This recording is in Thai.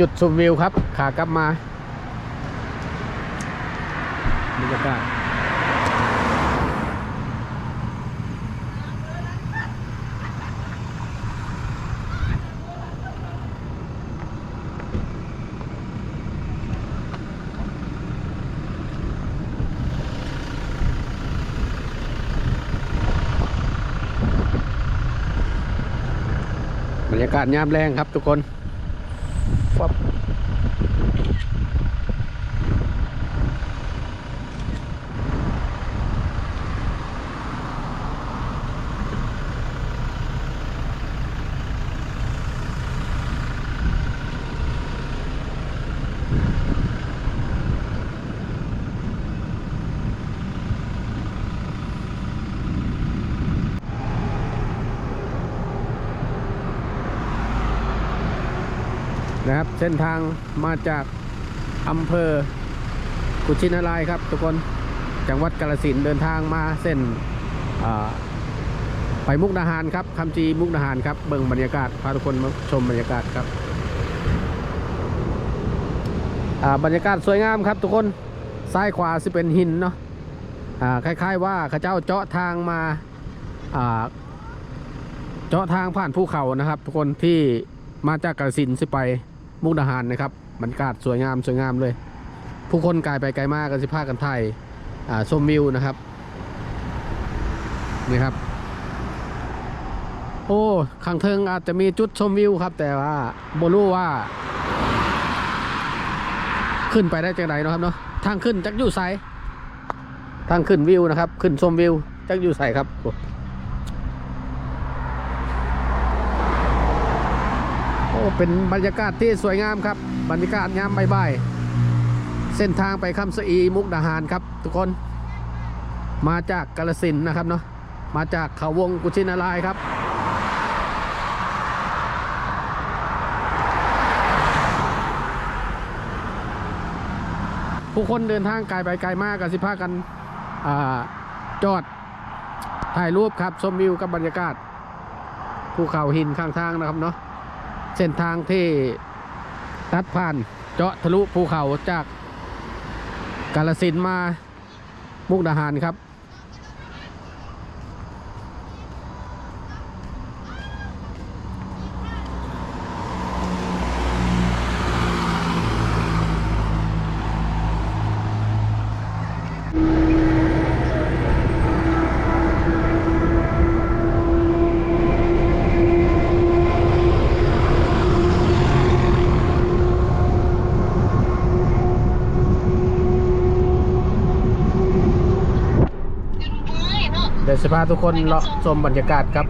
จุดชมวิวครับ ขากลับมาบรรยากาศบรรยากาศยามแรงครับทุกคน Wap. นะครับเส้นทางมาจากอำเภอกุชินารายครับ ทุกคนจังหวัดกาฬสินเดินทางมาเส้นไปมุกดาหารครับคำจีมุกดาหารครับเบิ่งบรรยากาศพาทุกคนมาชมบรรยากาศครับบรรยากาศสวยงามครับทุกคนซ้ายขวาสิเป็นหินเนาะคล้าย ๆ ว่าเขาเจ้าเจาะทางมาเจาะทางผ่านภูเขานะครับ ทุกคนที่มาจากกาฬสินสิไป มุกดาหารนะครับบรรยากาศสวยงามสวยงามเลย ผู้คนกายไปไกลมากกันสิพากันไทยอ่าชมวิวนะครับนี่ครับ โอ้ข้างเทิงอาจจะมีจุดชมวิวครับ แต่ว่าโบรู้ว่า ขึ้นไปได้จังไดเนาะครับเนาะทางขึ้นจักอยู่ไซทางขึ้นวิวนะครับ ขึ้นชมวิวจักอยู่ไซครับโอ้โอ้ เป็นบรรยากาศที่สวยงามครับ บรรยากาศยามบ่ายๆเส้นทางไปคำสอีมุกดาหารครับ ทุกคน มาจากกาลสินนะครับเนาะมาจากเขาวงกุชินารายครับผู้คนเดินทางไกลไปไกลมากกันสิพากันอจอดถ่ายรูปครับชมวิวกับบรรยากาศภูเขาหินข้างทางนะครับเนาะ เส้นทางที่ตัดผ่านเจาะทะลุภูเขาจากกาลสินมามุกดาหารครับ เดี๋ยวจะพาทุกคนเลาะชมบรรยากาศครับ